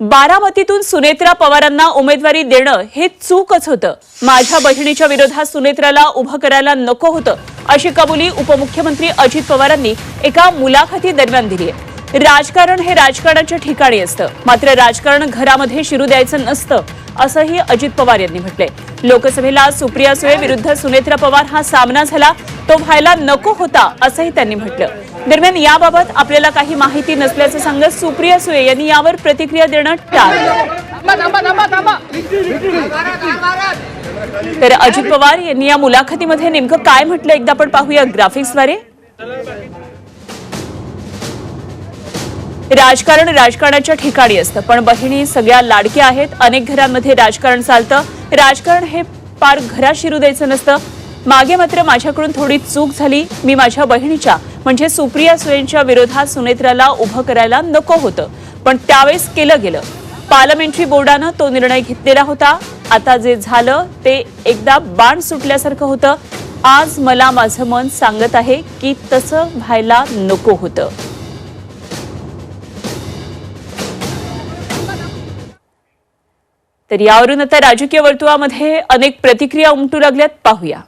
बारामतीतून सुनेत्रा पवारांना उमेदवारी देणं हे चूकच होतं. माझ्या बहिणीच्या विरोधात सुनेत्राला उभं करायला नको होतं अशी कबुली उपमुख्यमंत्री अजित पवारांनी एका मुलाखती दरम्यान दिली आहे. राजकारण हे राजकारणाच्या ठिकाणी असतं. मात्र राजकारण घरामध्ये शिरू द्यायचं नसतं असंही अजित पवार यांनी म्हटलंय. लोकसभेला सुप्रिया सुळे विरुद्ध सुनेत्रा पवार हा सामना झाला तो व्हायला नको होता असंही त्यांनी म्हटलं. दरम्यान याबाबत आपल्याला काही माहिती नसल्याचं सांगत सुप्रिया सुळे यांनी यावर प्रतिक्रिया देणं टाळलं तर अजित पवार यांनी या मुलाखतीमध्ये नेमकं काय म्हटलं एकदा आपण पाहूया ग्राफिक्सद्वारे. राजकारण राजकारणाच्या ठिकाणी असतं पण बहिणी सगळ्या लाडक्या आहेत अनेक घरांमध्ये राजकारण चालतं. राजकारण हे पार घरात शिरू द्यायचं नसतं. मागे मात्र माझ्याकडून थोडी चूक झाली. मी माझ्या बहिणीच्या म्हणजे सुप्रिया सुळेंच्या विरोधात सुनेत्राला उभं करायला नको होतं. पण त्यावेळेस केलं गेलं. पार्लमेंटरी बोर्डानं तो निर्णय घेतलेला होता. आता जे झालं ते एकदा बाण सुटल्यासारखं होतं. आज मला माझं मन सांगत आहे की तसं व्हायला नको होतं. तर यावरून आता राजकीय वर्तुळामध्ये अनेक प्रतिक्रिया उमटू लागल्यात. पाहूया.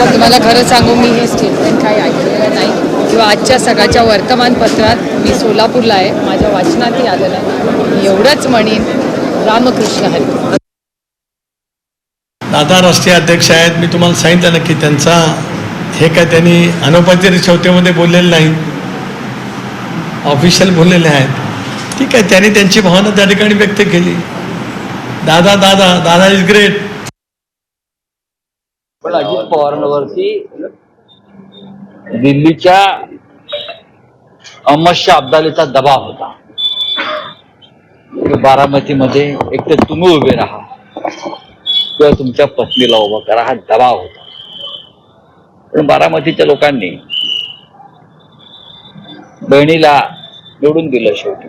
मला तुम्हाला खरं सांगू मी हे स्टेटमेंट काही ऐकलेलं नाही. किंवा आजच्या सकाळच्या वर्तमानपत्रात मी सोलापूरला आहे. माझ्या वाचनातही आलेलं नाही मी एवढंच म्हणेन रामकृष्ण हरी. दादा राष्ट्रीय अध्यक्ष आहेत. मी तुम्हाला सांगितलं ना की त्यांचा हे काय त्यांनी अनौपचारिक चौथेमध्ये बोललेले नाही. ऑफिशियल बोललेले आहेत. ठीक आहे त्यांनी त्यांची भावना त्या ठिकाणी व्यक्त केली. दादा दादा दादा इज ग्रेट पण अजित पवारांवरती दिल्लीच्या अमश्य अब्दालीचा दबाव होता. बारामतीमध्ये एक तर तुम्ही उभे राहा. किंवा तुमच्या पत्नीला उभं करा. हा दबाव होता. पण बारामतीच्या लोकांनी बहिणीला निवडून दिलं शेवटी.